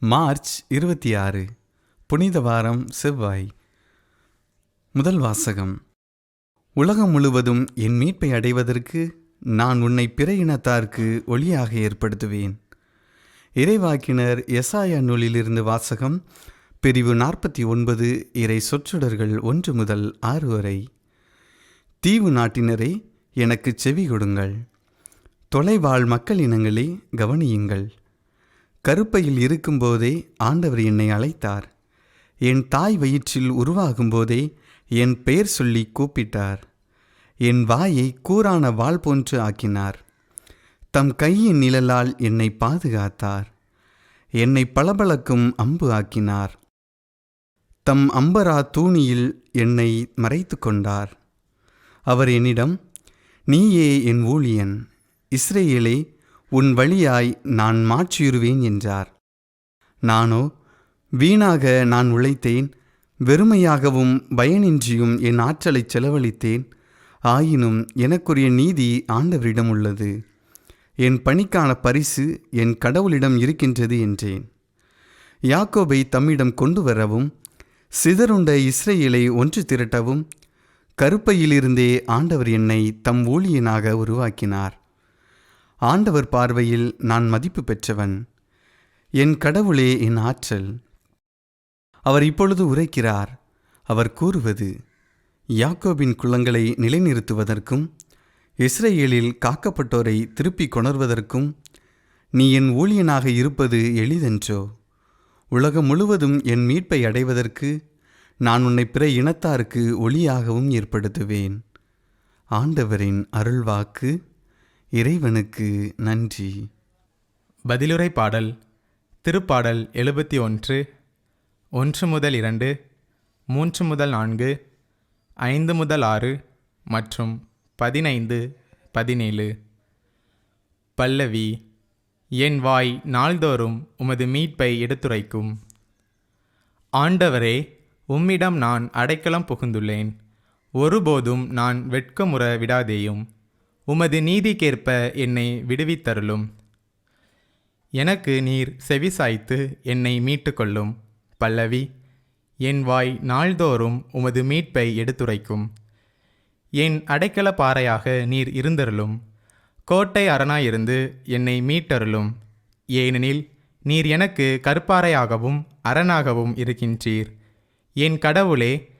March இருபத்தி ஆறு புனித வாரம் செவ்வாய். முதல் வாசகம். உலகம் முழுவதும் என் மீட்பை அடைவதற்கு நான் உன்னை பிற இனத்தார்க்கு ஒளியாக ஏற்படுத்துவேன். இறைவாக்கினர் எசாயா நூலிலிருந்து வாசகம் பிரிவு நாற்பத்தி ஒன்பது இறை சொற்றொடர்கள் ஒன்று முதல் ஆறு வரை. தீவு நாட்டினரே எனக்கு செவி கொடுங்கள். தொலைவாழ் மக்கள் இனங்களே கவனியுங்கள். கருப்பையில் இருக்கும்போதே ஆண்டவர் என்னை அழைத்தார். என் தாய் வயிற்றில் உருவாகும்போதே என் பெயர் சொல்லி கூப்பிட்டார். என் வாயை கூரான வாள் போன்று ஆக்கினார். தம் கையின் நிழலால் என்னை பாதுகாத்தார். என்னை பளபளக்கும் அம்பு ஆக்கினார். தம் அம்பரா தூணியில் என்னை மறைத்து கொண்டார். அவர் என்னிடம் நீயே என் ஊழியன். இஸ்ரேலே உன் வழியாய் நான் மாற்றியுருவேன் என்றார். நானோ வீணாக நான் உழைத்தேன் வெறுமையாகவும் பயனின்றியும் என் ஆற்றலைச் செலவழித்தேன் ஆயினும் எனக்குரிய நீதி ஆண்டவரிடம் உள்ளது. என் பணிக்கான பரிசு என் கடவுளிடம் இருக்கின்றது என்றேன். யாக்கோபை தம்மிடம் கொண்டு வரவும் சிதறுண்ட இஸ்ரேலை ஒன்று திரட்டவும் கருப்பையிலிருந்தே ஆண்டவர் என்னை தம் ஊழியனாக உருவாக்கினார். ஆண்டவர் பார்வையில் நான் மதிப்பு பெற்றவன். என் கடவுளே என் ஆற்றல். அவர் இப்பொழுது உரைக்கிறார். அவர் கூறுவது யாக்கோபின் குளங்களை நிலைநிறுத்துவதற்கும் இஸ்ரேலில் காக்கப்பட்டோரை திருப்பிக் கொணர்வதற்கும் நீ என் ஊழியனாக இருப்பது எளிதென்றோ? உலகம் முழுவதும் என் மீட்பை அடைவதற்கு நான் உன்னை பிற இனத்தாருக்கு ஒளியாகவும் ஏற்படுத்துவேன். ஆண்டவரின் அருள்வாக்கு. இறைவனுக்கு நன்றி. பதிலுரை பாடல் திருப்பாடல் எழுபத்தி ஒன்று ஒன்று முதல் இரண்டு மூன்று முதல் நான்கு ஐந்து முதல் ஆறு மற்றும் பதினைந்து பதினேழு. பல்லவி என் வாய் நாள்தோறும் உமது மீட்பை எடுத்துரைக்கும். ஆண்டவரே உம்மிடம் நான் அடைக்கலம் புகுந்துள்ளேன். ஒருபோதும் நான் வெட்கமுற விடாதேயும். உமது நீதிக்கேற்ப என்னை விடுவித்தருளும். எனக்கு நீர் செவிசாய்த்து என்னை மீட்டுக்கொள்ளும். பல்லவி என் வாய் நாள்தோறும் உமது மீட்பை எடுத்துரைக்கும். என் அடைக்கல பாறையாக நீர் இருந்தருளும். கோட்டை அரணாயிருந்து என்னை மீட்டருளும். ஏனெனில் நீர் எனக்கு கற்பாறையாகவும் அரணாகவும் இருக்கின்றீர். என் கடவுளே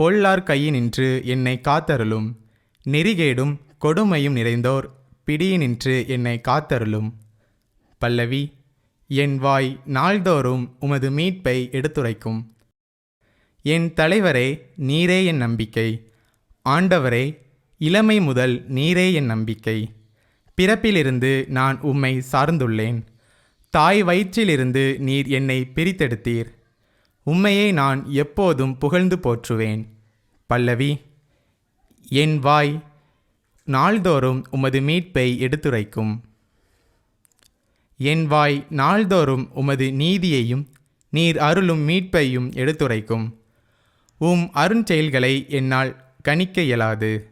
பொல்லார் கையினின்று என்னை காத்தருளும். நெறிகேடும் கொடுமையும் நிறைந்தோர் பிடியினின்று என்னை காத்தருளும். பல்லவி என் வாய் நாள்தோறும் உமது மீட்பை எடுத்துரைக்கும். என் தலைவரே நீரே என் நம்பிக்கை. ஆண்டவரே இளமை முதல் நீரே என் நம்பிக்கை. பிறப்பிலிருந்து நான் உம்மை சார்ந்துள்ளேன். தாய் வயிற்றிலிருந்து நீர் என்னை பிரித்தெடுத்தீர். உம்மையே நான் எப்போதும் புகழ்ந்து போற்றுவேன். பல்லவி என் வாய் நாள்தோறும் உமது மீட்பை எடுத்துரைக்கும். என் வாய் நாள்தோறும் உமது நீதியையும் நீர் அருளும் மீட்பையும் எடுத்துரைக்கும். உம் அருஞ்செயல்களை என்னால் கணிக்க இயலாது.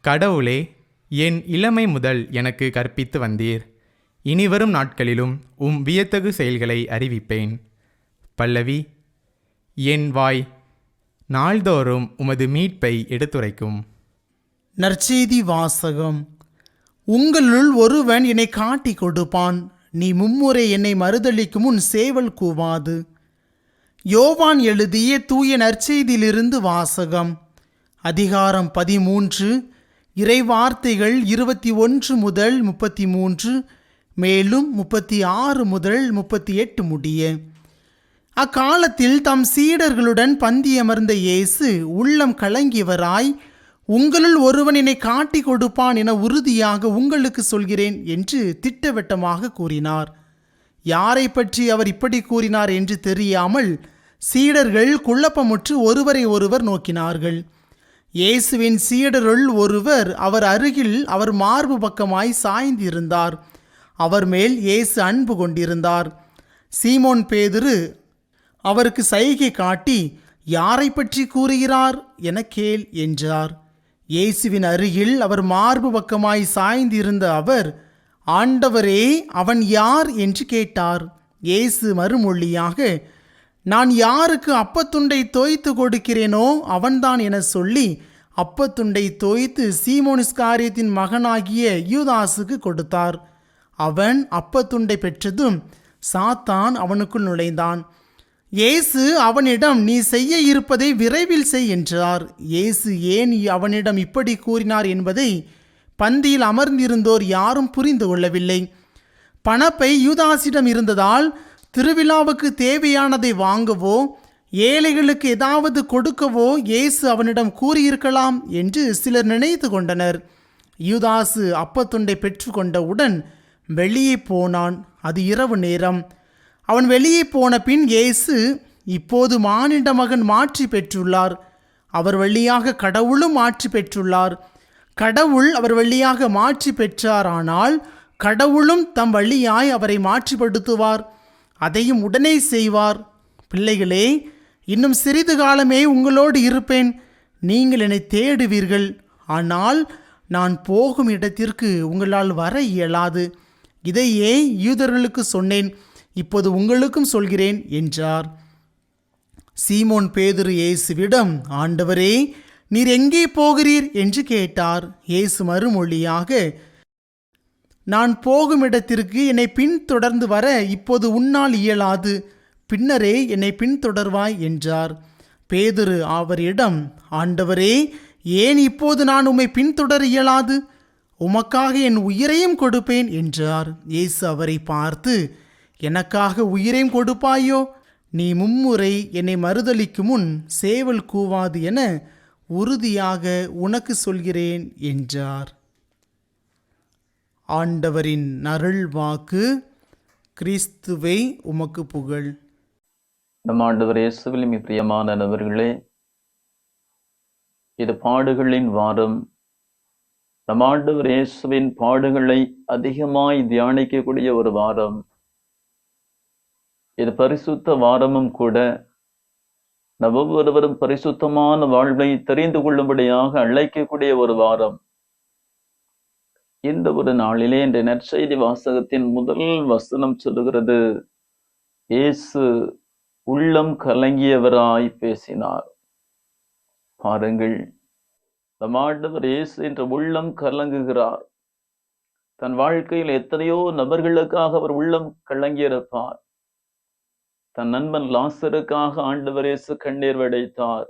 கடவுளே என் இளமை முதல் எனக்கு கற்பித்து வந்தீர். இனிவரும் நாட்களிலும் உம் வியத்தகு செயல்களை அறிவிப்பேன். பல்லவி என் வாய் நாள்தோறும் உமது மீட்பை எடுத்துரைக்கும். நற்செய்தி வாசகம். உங்களுள் ஒருவன் என்னை காட்டி கொடுப்பான். நீ மும்முறை என்னை மறுதளிக்கும் முன் சேவல் கூவாது. யோவான் எழுதிய தூய நற்செய்தியிலிருந்து வாசகம். அதிகாரம் பதிமூன்று இறைவார்த்தைகள் இருபத்தி ஒன்று முதல் முப்பத்தி மூன்று மேலும் முப்பத்தி ஆறு முதல் முப்பத்தி எட்டு முடிய. அக்காலத்தில் தம் சீடர்களுடன் பந்தியமர்ந்த இயேசு உள்ளம் கலங்கியவராய் உங்களுள் ஒருவன் என்னை காட்டிக் கொடுப்பான் என உறுதியாக உங்களுக்கு சொல்கிறேன் என்று திட்டவட்டமாக கூறினார். யாரை பற்றி அவர் இப்படி கூறினார் என்று தெரியாமல் சீடர்கள் குழப்பமுற்று ஒருவரை ஒருவர் நோக்கினார்கள். இயேசுவின் சீடருள் ஒருவர் அவர் அருகில் அவர் மார்பு பக்கமாய் சாய்ந்திருந்தார். அவர் மேல் இயேசு அன்பு கொண்டிருந்தார். சீமோன் பேதுரு அவருக்கு சைகை காட்டி யாரை பற்றி கூறுகிறார்? என கேள் என்றார். இயேசுவின் அருகில் அவர் மார்பு பக்கமாய் சாய்ந்திருந்த அவர் ஆண்டவரே அவன் யார்? என்று கேட்டார். இயேசு மறுமொழியாக நான் யாருக்கு அப்பத்துண்டை தோய்த்து கொடுக்கிறேனோ அவன்தான் என சொல்லி அப்பத்துண்டை தோய்த்து சீமோனிஸ்காரியத்தின் மகனாகிய யூதாசுக்கு கொடுத்தார். அவன் அப்பத்துண்டை பெற்றதும் சாத்தான் அவனுக்குள் நுழைந்தான். இயேசு அவனிடம் நீ செய்ய இருப்பதை விரைவில் செய் என்றார். இயேசு ஏன் அவனிடம் இப்படி கூறினார் என்பதை பந்தியில் அமர்ந்திருந்தோர் யாரும் புரிந்து கொள்ளவில்லை. பணப்பை யூதாசிடம் இருந்ததால் திருவிழாவுக்கு தேவையானதை வாங்கவோ ஏழைகளுக்கு ஏதாவது கொடுக்கவோ இயேசு அவனிடம் கூறியிருக்கலாம் என்று சிலர் நினைத்து கொண்டனர். யூதாசு அப்பத்துண்டை பெற்றுக்கொண்டவுடன் வெளியே போனான். அது இரவு நேரம். அவன் வெளியே போன பின் இயேசு இப்போது மானிட மகன் மாற்றி பெற்றுள்ளார். அவர் வழியாக கடவுளும் மாற்றி பெற்றுள்ளார். கடவுள் அவர் வழியாக மாற்றி பெற்றாரானால் கடவுளும் தம் வழியாய் அவரை மாற்றிப்படுத்துவார். அதையும் உடனே செய்வார். பிள்ளைகளே இன்னும் சிறிது காலமே உங்களோடு இருப்பேன். நீங்கள் என்னை தேடுவீர்கள். ஆனால் நான் போகும் இடத்திற்கு உங்களால் வர இயலாது. இதையே யூதர்களுக்கு சொன்னேன். இப்போது உங்களுக்கும் சொல்கிறேன் என்றார். சீமோன் பேதுரு இயேசுவிடம் ஆண்டவரே நீர் எங்கே போகிறீர்? என்று கேட்டார். இயேசு மறுமொழியாக நான் போகும் இடத்திற்கு என்னை பின்தொடர்ந்து வர இப்போது உன்னால் இயலாது. பின்னரே என்னை பின்தொடர்வாய் என்றார். பேதுரு அவரிடம் ஆண்டவரே ஏன் இப்போது நான் உம்மை பின்தொடர இயலாது? உமக்காக என் உயிரையும் கொடுப்பேன் என்றார். இயேசு அவரை பார்த்து எனக்காக உயிரையும் கொடுப்பாயோ? நீ மும்முறை என்னை மறுதலிக்கும் முன் சேவல் கூவாது என உறுதியாக உனக்கு சொல்கிறேன் என்றார். ஆண்டவரின் நருள் வாக்கு கிறிஸ்துவை உமக்கு புகழ். நம் ஆண்டவர் இயேசுவில் பிரியமான நபர்களே இது பாடுகளின் வாரம். நம் ஆண்டவர் இயேசுவின் பாடுகளை அதிகமாய் தியானிக்கக்கூடிய ஒரு வாரம். இது பரிசுத்த வாரமும் கூட நம் ஒவ்வொருவரும் பரிசுத்தமான வாழ்வை தெரிந்து கொள்ளும்படியாக அழைக்கக்கூடிய ஒரு வாரம். இந்த ஒரு நாளிலே இந்த நற்செய்தி வாசகத்தின் முதல் வசனம் சொல்லுகிறது. இயேசு உள்ளம் கலங்கியவராய் பேசினார். பாருங்கள். நம் ஆண்டவர் இயேசு என்ற உள்ளம் கலங்குகிறார். தன் வாழ்க்கையில் எத்தனையோ நபர்களுக்காக அவர் உள்ளம் கலங்கியிருப்பார். தன் நண்பன் லாசருக்காக ஆண்டவர் இயேசு கண்ணீர் வடைத்தார்.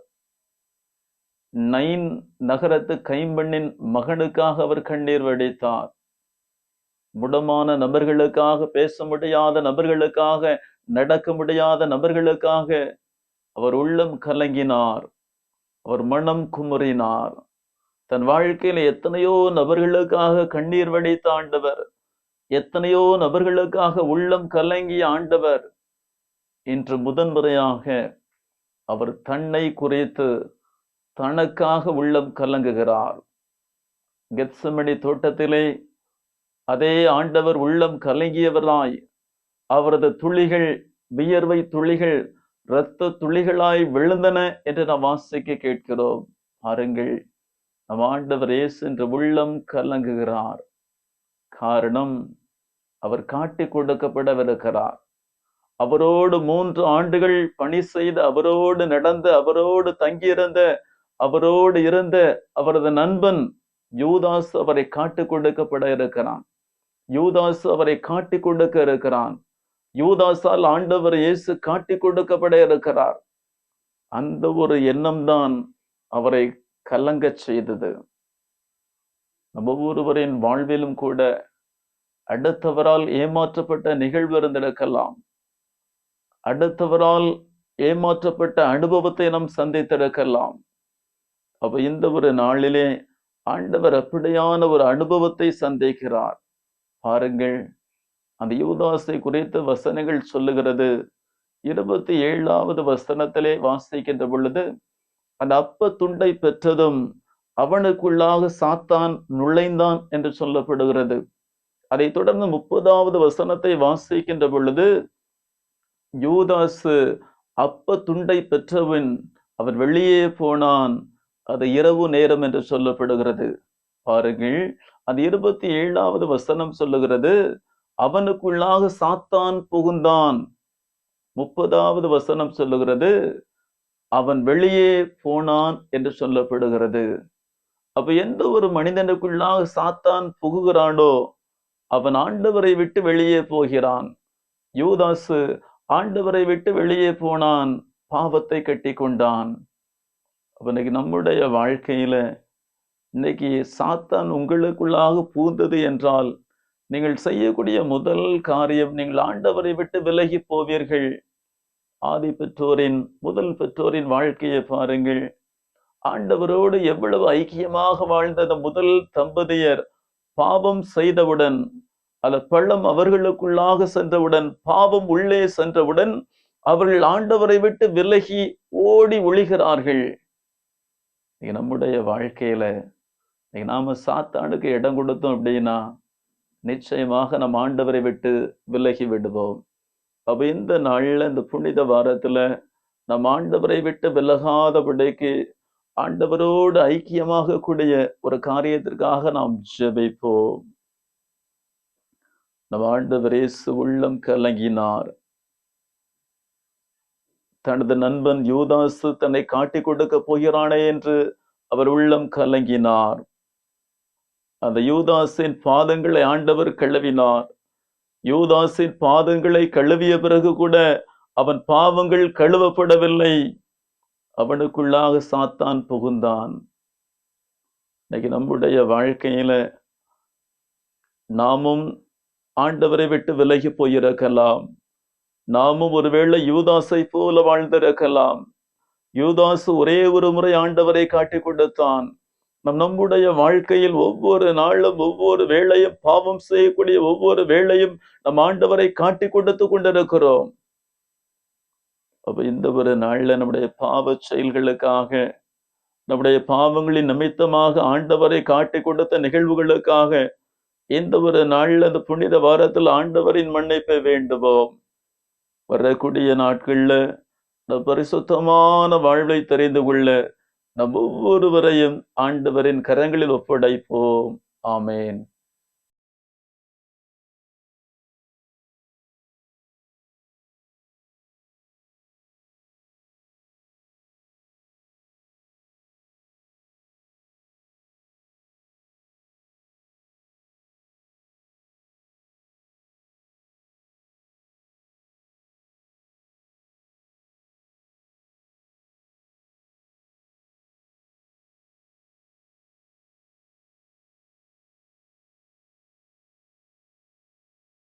நைன் நகரத்து கைம்பெண்ணின் மகனுக்காக அவர் கண்ணீர் வடித்தார். முடமான நபர்களுக்காக பேச முடியாத நபர்களுக்காக நடக்க முடியாத நபர்களுக்காக அவர் உள்ளம் கலங்கினார். அவர் மனம் குமுறினார். தன் வாழ்க்கையில எத்தனையோ நபர்களுக்காக கண்ணீர் வடித்த ஆண்டவர் எத்தனையோ நபர்களுக்காக உள்ளம் கலங்கிய ஆண்டவர் இன்று முதன்முறையாக அவர் தன்னை குறித்து தனக்காக உள்ளம் கலங்குகிறார். கெத்சமணி தோட்டத்திலே அதே ஆண்டவர் உள்ளம் கலங்கியவராய் அவரது துளிகள் வியர்வை துளிகள் இரத்த துளிகளாய் விழுந்தன என்று நாம் வாசிக்க கேட்கிறோம். பாருங்கள் நம் ஆண்டவர் இயேசு என்று உள்ளம் கலங்குகிறார். காரணம் அவர் காட்டி கொடுக்கப்படவிருக்கிறார். அவரோடு மூன்று ஆண்டுகள் பணி செய்து அவரோடு நடந்த அவரோடு தங்கியிருந்த அவரோடு இருந்த அவரது நண்பன் யூதாஸ் அவரை காட்டு கொடுக்கப்பட இருக்கிறான். யூதாஸ் அவரை காட்டி கொடுக்க இருக்கிறான். யூதாஸால் ஆண்டவர் இயேசு காட்டி கொடுக்கப்பட இருக்கிறார். அந்த ஒரு எண்ணம்தான் அவரை கலங்கச் செய்தது. நம்ம ஒருவரின் வாழ்விலும் கூட அடுத்தவரால் ஏமாற்றப்பட்ட நிகழ்வு இருந்திருக்கலாம். அடுத்தவரால் ஏமாற்றப்பட்ட அனுபவத்தை நாம் சந்தித்திருக்கலாம். அப்ப இந்த ஒரு நாளிலே ஆண்டவர் அப்படியான ஒரு அனுபவத்தை சந்திக்கிறார். பாருங்கள் அந்த யுவதாசை குறித்த வசனங்கள் சொல்லுகிறது. இருபத்தி ஏழாவது வசனத்திலே வாசிக்கின்ற பொழுது அந்த அப்ப துண்டை பெற்றதும் அவனுக்குள்ளாக சாத்தான் நுழைந்தான் என்று சொல்லப்படுகிறது. அதை தொடர்ந்து முப்பதாவது வசனத்தை வாசிக்கின்ற பொழுது யூதாசு அப்ப துண்டை பெற்றவன் அவன் வெளியே போனான். அது இரவு நேரம் என்று சொல்லப்படுகிறது. பாருங்கள் அது இருபத்தி ஏழாவது வசனம் சொல்லுகிறது அவனுக்குள்ளாக சாத்தான் புகுந்தான். முப்பதாவது வசனம் சொல்லுகிறது அவன் வெளியே போனான் என்று சொல்லப்படுகிறது. அப்ப எந்த ஒரு மனிதனுக்குள்ளாக சாத்தான் புகுகிறானோ அவன் ஆண்டவரை விட்டு வெளியே போகிறான். யூதாசு ஆண்டவரை விட்டு வெளியே போனான் பாவத்தை கட்டி கொண்டான் அவனுக்கு நம்முடைய வாழ்க்கையில இன்னைக்கு சாத்தான் உங்களுக்குள்ளாக பூந்தது என்றால் நீங்கள் செய்யக்கூடிய முதல் காரியம் நீங்கள் ஆண்டவரை விட்டு விலகி போவீர்கள். ஆதி பெற்றோரின் முதல் பெற்றோரின் வாழ்க்கையை பாருங்கள். ஆண்டவரோடு எவ்வளவு ஐக்கியமாக வாழ்ந்த அந்த முதல் தம்பதியர் பாவம் செய்தவுடன் அந்த பள்ளம் அவர்களுக்குள்ளாக சென்றவுடன் பாவம் உள்ளே சென்றவுடன் அவர்கள் ஆண்டவரை விட்டு விலகி ஓடி ஒழிகிறார்கள் நம்முடைய வாழ்க்கையில நாம சாத்தானுக்கு இடம் கொடுத்தோம் அப்படின்னா நிச்சயமாக நம் ஆண்டவரை விட்டு விலகி விடுவோம். அப்ப இந்த நாள்ல இந்த புனித வாரத்துல நம் ஆண்டவரை விட்டு விலகாதபடிக்கு ஆண்டவரோடு ஐக்கியமாக கூடிய ஒரு காரியத்திற்காக நாம் ஜெபிப்போம். நம் ஆண்டவர் இயேசு உள்ளம் கலங்கினார். தனது நண்பன் யூதாசு தன்னை காட்டிக் கொடுக்க போகிறானே என்று அவர் உள்ளம் கலங்கினார். அந்த யூதாசின் பாதங்களை ஆண்டவர் கழுவினார். யூதாஸின் பாதங்களை கழுவிய பிறகு கூட அவன் பாவங்கள் கழுவப்படவில்லை. அவனுக்குள்ளாக சாத்தான் புகுந்தான். இன்னைக்கு நம்முடைய வாழ்க்கையில நாமும் ஆண்டவரை விட்டு விலகி போயிருக்கலாம். நாமும் ஒருவேளை யூதாஸை போல வாழ்ந்திருக்கலாம். யூதாசு ஒரே ஒரு முறை ஆண்டவரை காட்டிக் கொடுத்தான். நம் நம்முடைய வாழ்க்கையில் ஒவ்வொரு நாளும் ஒவ்வொரு வேளையும் பாவம் செய்யக்கூடிய ஒவ்வொரு வேளையும் நம் ஆண்டவரை காட்டி கொடுத்து கொண்டிருக்கிறோம். அப்ப இந்த ஒரு நாள்ல நம்முடைய பாவ செயல்களுக்காக நம்முடைய பாவங்களின் நிமித்தமாக ஆண்டவரை காட்டி கொடுத்த நிகழ்வுகளுக்காக இந்த ஒரு நாள் அந்த புனித வாரத்தில் ஆண்டவரின் மன்னிப்பை வேண்டுவோம். வரக்கூடிய நாட்கள்ல இந்த பரிசுத்தமான வாழ்வை தெரிந்து கொள்ள நம் ஒவ்வொருவரையும் ஆண்டவரின் கரங்களில் ஒப்படைப்போம். ஆமேன்.